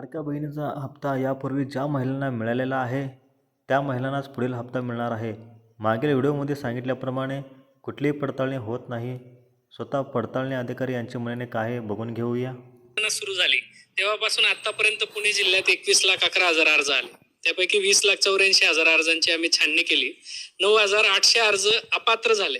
लाडक्या बहिणीचा हप्ता यापूर्वी ज्या महिलांना मिळालेला आहे त्या महिलांनाच पुढील हप्ता मिळणार आहे. मागील व्हिडिओमध्ये सांगितल्याप्रमाणे कुठलीही पडताळणी होत नाही. स्वतः पडताळणी अधिकारी यांच्या मनाने काय आहे बघून घेऊया. सुरू झाली. तेव्हापासून आतापर्यंत पुणे जिल्ह्यात एकवीस लाख अकरा हजार अर्ज आले. त्यापैकी वीस लाख चौऱ्याऐंशी हजार अर्जांची आम्ही छाननी केली. नऊ हजार आठशे अर्ज अपात्र झाले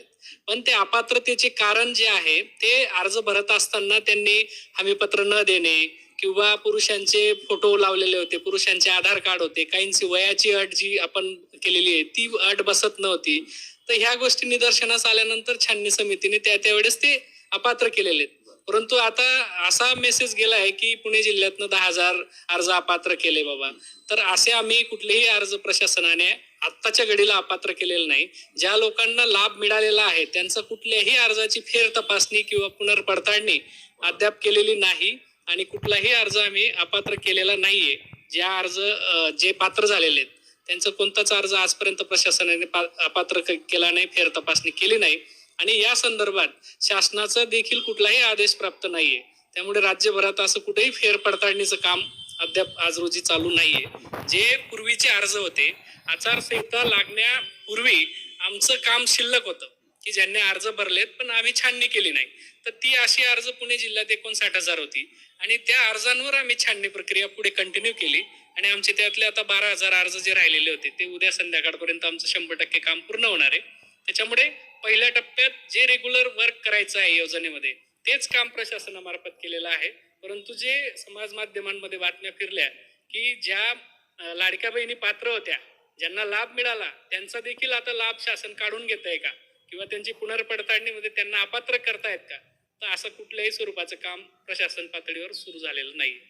पण ते अपात्रतेचे कारण जे आहे ते अर्ज भरत असताना त्यांनी हमीपत्र न देणे किंवा पुरुषांचे फोटो लावलेले होते पुरुषांचे आधार कार्ड होते काहींची वयाची अट जी आपण केलेली आहे ती अट बसत नव्हती. तर ह्या गोष्टी निदर्शनास आल्यानंतर छाननी समितीने त्या त्यावेळेस ते अपात्र केलेले आहेत. परंतु आता असा मेसेज गेला आहे की पुणे जिल्ह्यातनं दहा हजार अर्ज अपात्र केले बाबा. तर असे आम्ही कुठलेही अर्ज प्रशासनाने आत्ताच्या घडीला अपात्र केलेलं नाही. ज्या लोकांना लाभ मिळालेला आहे त्यांचा कुठल्याही अर्जाची फेर तपासणी किंवा पुनर्पडताळणी अद्याप केलेली नाही. आणि कुठलाही अर्ज आम्ही अपात्र केलेला नाहीये. ज्या अर्ज जे पात्र झालेले आहेत त्यांचा कोणताच अर्ज आजपर्यंत प्रशासनाने पा- अपात्र केला नाही फेर तपासणी केली नाही. आणि या संदर्भात शासनाचा देखील कुठलाही आदेश प्राप्त नाहीये. त्यामुळे राज्यभरात असं कुठेही फेर पडताळणीचं काम अद्याप आज रोजी चालू नाहीये. जे पूर्वीचे अर्ज होते आचारसंहिता लागण्यापूर्वी आमचं काम शिल्लक होतं. की ज्यांनी अर्ज भरलेत पण आम्ही छाननी केली नाही. तर ती अशी अर्ज पुणे जिल्ह्यात एकोणसाठ हजार होती. आणि त्या अर्जांवर आम्ही छाननी प्रक्रिया पुढे कंटिन्यू केली. आणि आमचे त्यातले आता बारा हजार अर्ज जे राहिलेले होते ते उद्या संध्याकाळपर्यंत आमचं शंभर टक्के काम पूर्ण होणार आहे. त्याच्यामुळे पहिल्या टप्प्यात जे रेग्युलर वर्क करायचं आहे योजनेमध्ये तेच काम प्रशासनामार्फत केलेलं आहे. परंतु जे समाज माध्यमांमध्ये बातम्या फिरल्या की ज्या लाडक्या बहिणी पात्र होत्या ज्यांना लाभ मिळाला त्यांचा देखील आता लाभ शासन काढून घेत आहे का? किंवा त्यांची पुनर्पडताळणीमध्ये त्यांना अपात्र करतायत का? तर असं कुठल्याही स्वरूपाचं काम प्रशासन पातळीवर सुरू झालेलं नाही